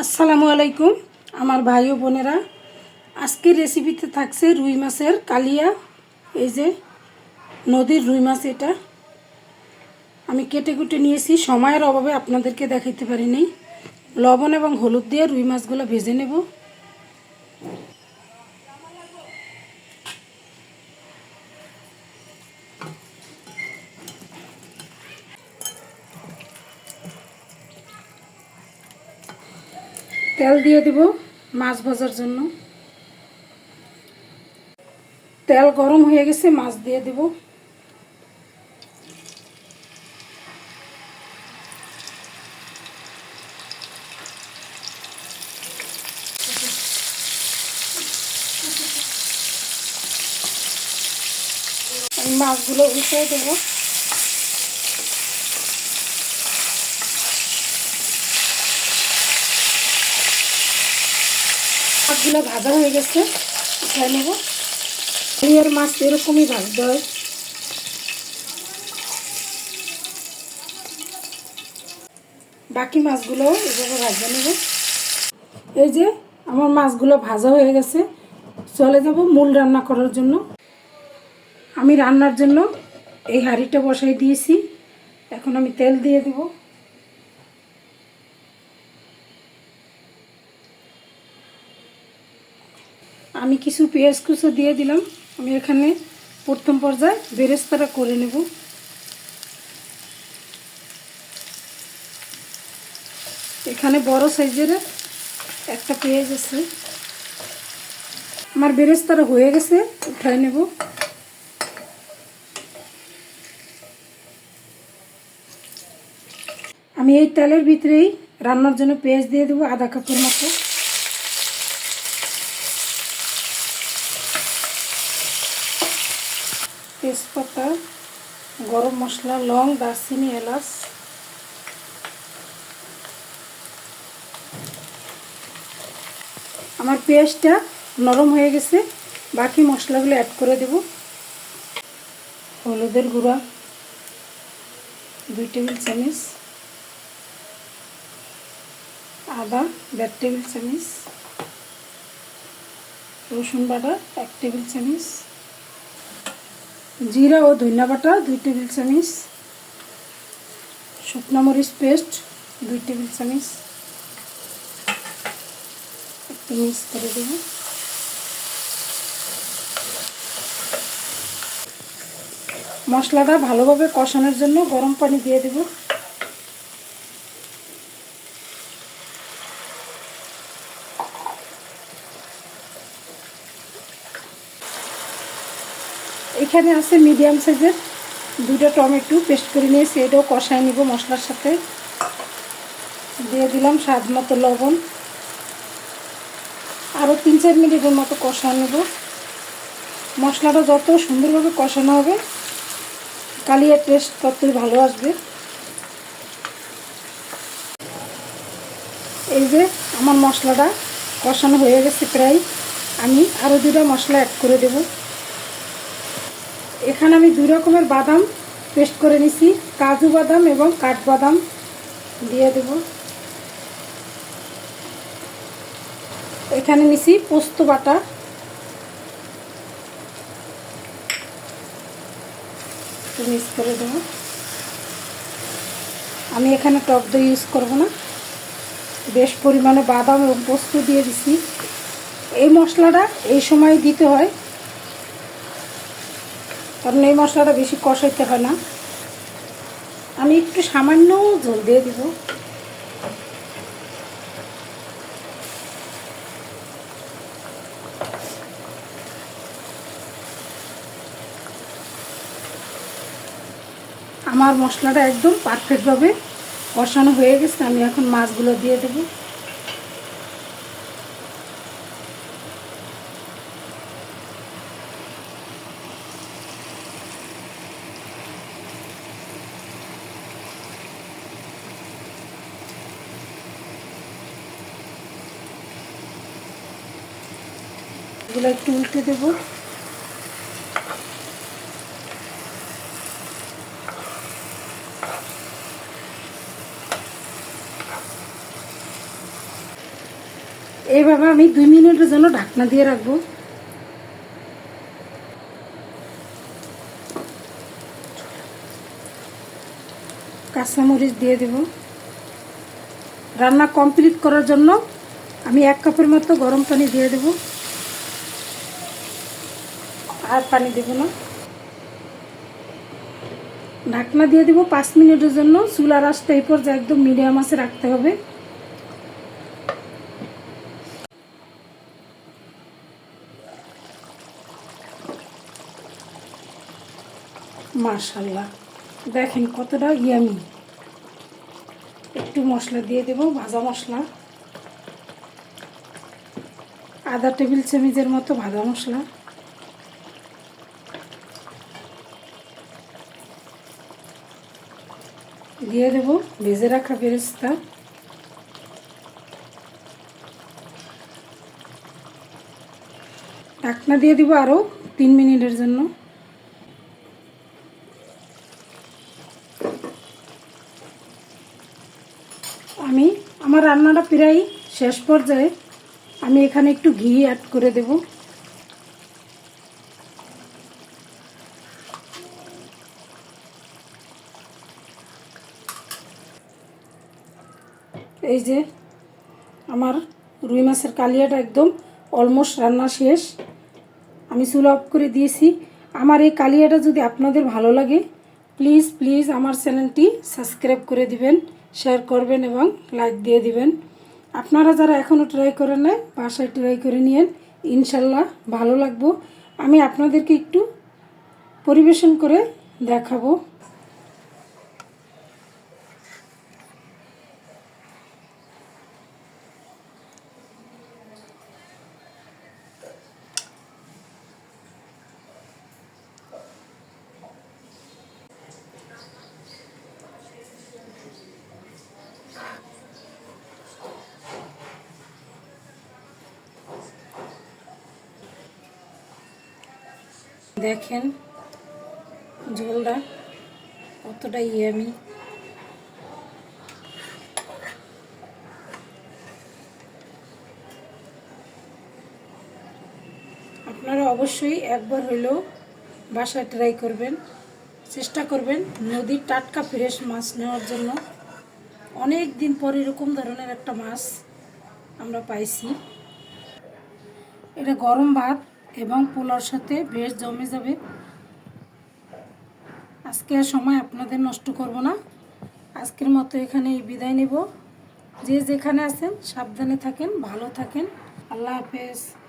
আসসালামু আলাইকুম, আমার ভাই ও বোনেরা। আজকের রেসিপিতে থাকছে রুই মাছের কালিয়া। এই যে নদীর রুই মাছ এটা। আমি কেটে কুটে নিয়েছি, সময়ের অভাবে আপনাদেরকে দেখাইতে পারিনি। লবণ এবং হলুদ দিয়ে রুই মাছগুলো ভেজে নেব। তেল দিয়ে দেব মাছ ভাজার জন্য। তেল গরম হয়ে গেছে, মাছ দিয়ে দেব। মাছগুলো উল্টে দেবো। মাছগুলো ভাজা হয়ে গেছে, উঠায় নেব। আর মাছ এরকমই ভাজতে হয়। বাকি মাছগুলো এভাবে ভাজা নেব। এই যে আমার মাছগুলো ভাজা হয়ে গেছে, চলে যাব মূল রান্না করার জন্য। আমি রান্নার জন্য এই হাঁড়িটা বসাই দিয়েছি। এখন আমি তেল দিয়ে দেবো। আমি কিছু পেঁয়াজ কুচো দিয়ে দিলাম। আমি এখানে প্রথম পর্যায়ে বেরেস্তাটা করে নেব। এখানে বড় সাইজের একটা পেঁয়াজ আছে। আমার বেরেস্তারা হয়ে গেছে উঠাই নেব। আমি এই তেলের ভিতরেই রান্নার জন্য পেঁয়াজ দিয়ে দেবো আধা কাপের মতো। তেজপাতা, গরম মশলা, লং দারচিনি, এলাচ। আমার পেঁয়াজটা নরম হয়ে গেছে, বাকি মশলাগুলো অ্যাড করে দেব। হলুদের গুঁড়া, দুই টেবিল চামচ। আদা, দেড় টেবিল চামচ। রসুন বাটা, এক টেবিল চামচ। জিরা ও ধনিয়া বাটা, দুই টেবিল চামিচ। শুকনো মরিচ পেস্ট, দুই টেবিল চামিচ। একটু মিক্স করে দেব। মশলাটা ভালোভাবে কষানোর জন্য গরম পানি দিয়ে দেব। এখানে আছে মিডিয়াম সাইজের দুটো টমেটো পেস্ট করে নিয়েছি, এটাও কষায় নিব মশলার সাথে। দিয়ে দিলাম স্বাদ মতো লবণ। আরও তিন চার মিনিটের মতো কষায় নেব। মশলাটা যত সুন্দরভাবে কষানো হবে কালিয়ার টেস্ট ততই ভালো আসবে। এই যে আমার মশলাটা কষানো হয়ে গেছে প্রায়। আমি আরও দুটা মশলা অ্যাড করে দেবো। এখানে আমি দুই রকমের বাদাম পেস্ট করে নিছি, কাজু বাদাম এবং কাঠবাদাম দিয়ে দেব। এখানে নিছি পোস্ত বাটা। মিক্স করে দেব। আমি এখানে টক দই ইউজ করব না। বেশ পরিমাণে বাদাম এবং পোস্ত দিয়ে দিছি। এই মশলাটা এই সময় দিতে হয়। কারণ এই মশলাটা বেশি কষাইতে হয় না। আমি একটু সামান্য জল দিয়ে দিব। আমার মশলাটা একদম পারফেক্টভাবে কষানো হয়ে গেছে। আমি এখন মাছগুলো দিয়ে দেবো। এগুলো একটু উল্টে দেবো। এইভাবে আমি দুই মিনিটের জন্য ঢাকনা দিয়ে রাখব। কাঁচামরিচ দিয়ে দেব। রান্না কমপ্লিট করার জন্য আমি এক কাপের মতো গরম পানি দিয়ে দেব। আর পানি দেব না। ঢাকনা দিয়ে দিব পাঁচ মিনিটের জন্য। চুলার আঁচটা এই পর্যায়ে একদম মিডিয়াম আঁচে রাখতে হবে। মার্শাল্লাহ দেখেন কতটা ইয়ামি। একটু মশলা দিয়ে দেব, ভাজা মশলা। আধা টেবিল চামিচের মতো ভাজা মশলা। দিয়ে দেব ভেজে রাখা বেরেস্তা। ঢাকনা দিয়ে দিব আরও তিন মিনিটের জন্য। আমি, আমার রান্নাটা প্রায় শেষ পর্যায়ে। আমি এখানে একটু ঘি অ্যাড করে দেব। এই যে আমার রুই মাছের কালিয়াটা একদম অলমোস্ট রান্না শেষ। আমি চুলা অফ করে দিয়েছি। আমার এই কালিয়াটা যদি আপনাদের ভালো লাগে প্লিজ প্লিজ আমার চ্যানেলটি সাবস্ক্রাইব করে দিবেন শেয়ার করবেন এবং লাইক দিয়ে দিবেন। আপনারা যারা এখনও ট্রাই করেন নাই, বাসায় ট্রাই করে নিয়েন। ইনশাল্লাহ ভালো লাগবো। আমি আপনাদেরকে একটু পরিবেশন করে দেখাবো। দেখেন ঝোলটা কতটা ইয়ামি আপনারা অবশ্যই একবার হইলেও বাসায় ট্রাই করবেন। চেষ্টা করবেন নদীর টাটকা ফ্রেশ মাছ নেওয়ার জন্য। অনেক দিন পর এরকম ধরনের একটা মাছ আমরা পাইছি। এটা গরম ভাত এবং পোলার সাথে বেশ জমে যাবে। আজকে আর সময় আপনাদের নষ্ট করব না। আজকের মতো এখানে বিদায় নেব। যে যেখানে আছেন সাবধানে থাকেন, ভালো থাকেন। আল্লাহ হাফেজ।